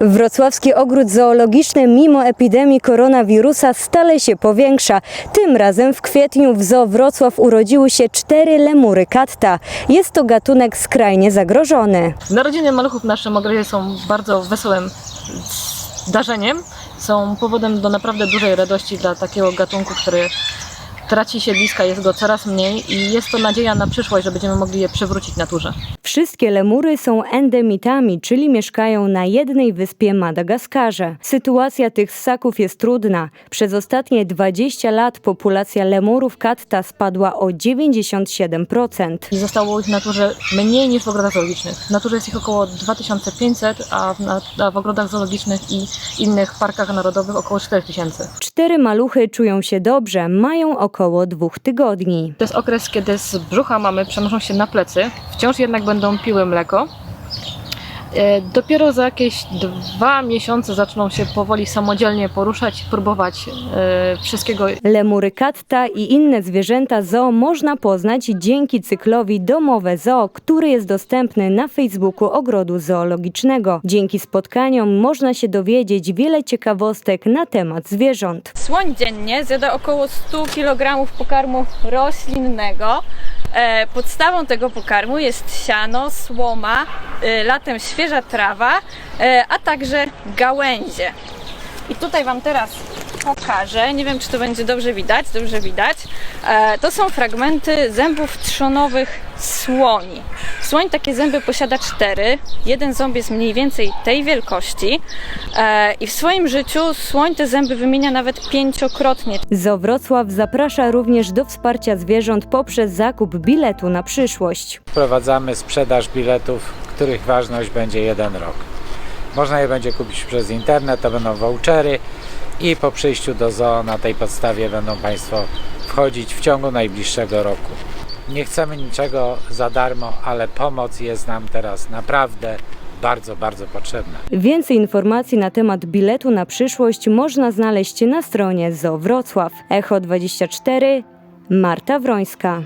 Wrocławski ogród zoologiczny mimo epidemii koronawirusa stale się powiększa. Tym razem w kwietniu w Zoo Wrocław urodziły się cztery lemury katta. Jest to gatunek skrajnie zagrożony. Narodziny maluchów w naszym ogrodzie są bardzo wesołym zdarzeniem. Są powodem do naprawdę dużej radości dla takiego gatunku, który traci siedliska, jest go coraz mniej i jest to nadzieja na przyszłość, że będziemy mogli je przywrócić naturze. Wszystkie lemury są endemitami, czyli mieszkają na jednej wyspie Madagaskarze. Sytuacja tych ssaków jest trudna. Przez ostatnie 20 lat populacja lemurów katta spadła o 97%. I zostało ich w naturze mniej niż w ogrodach zoologicznych. W naturze jest ich około 2500, a w, a w ogrodach zoologicznych i innych parkach narodowych około 4000. Cztery maluchy czują się dobrze, mają około dwóch tygodni. To jest okres, kiedy z brzucha mamy przenoszą się na plecy, wciąż jednak będą piły mleko. E, Dopiero za jakieś dwa miesiące zaczną się powoli samodzielnie poruszać, próbować e, wszystkiego. Lemury katta i inne zwierzęta zoo można poznać dzięki cyklowi Domowe Zoo, który jest dostępny na Facebooku Ogrodu Zoologicznego. Dzięki spotkaniom można się dowiedzieć wiele ciekawostek na temat zwierząt. Słoń dziennie zjada około 100 kg pokarmu roślinnego. E, Podstawą tego pokarmu jest siano, słoma, e, latem świeża trawa, e, a także gałęzie. I tutaj Wam teraz pokażę, nie wiem czy to będzie dobrze widać, dobrze widać. E, To są fragmenty zębów trzonowych słoni. Słoń takie zęby posiada cztery. Jeden ząb jest mniej więcej tej wielkości e, i w swoim życiu słoń te zęby wymienia nawet pięciokrotnie. Zoo Wrocław zaprasza również do wsparcia zwierząt poprzez zakup biletu na przyszłość. Wprowadzamy sprzedaż biletów, których ważność będzie jeden rok. Można je będzie kupić przez internet, to będą vouchery i po przyjściu do zoo na tej podstawie będą Państwo wchodzić w ciągu najbliższego roku. Nie chcemy niczego za darmo, ale pomoc jest nam teraz naprawdę bardzo, bardzo potrzebna. Więcej informacji na temat biletu na przyszłość można znaleźć na stronie Zoo Wrocław. Echo 24 Marta Wrońska.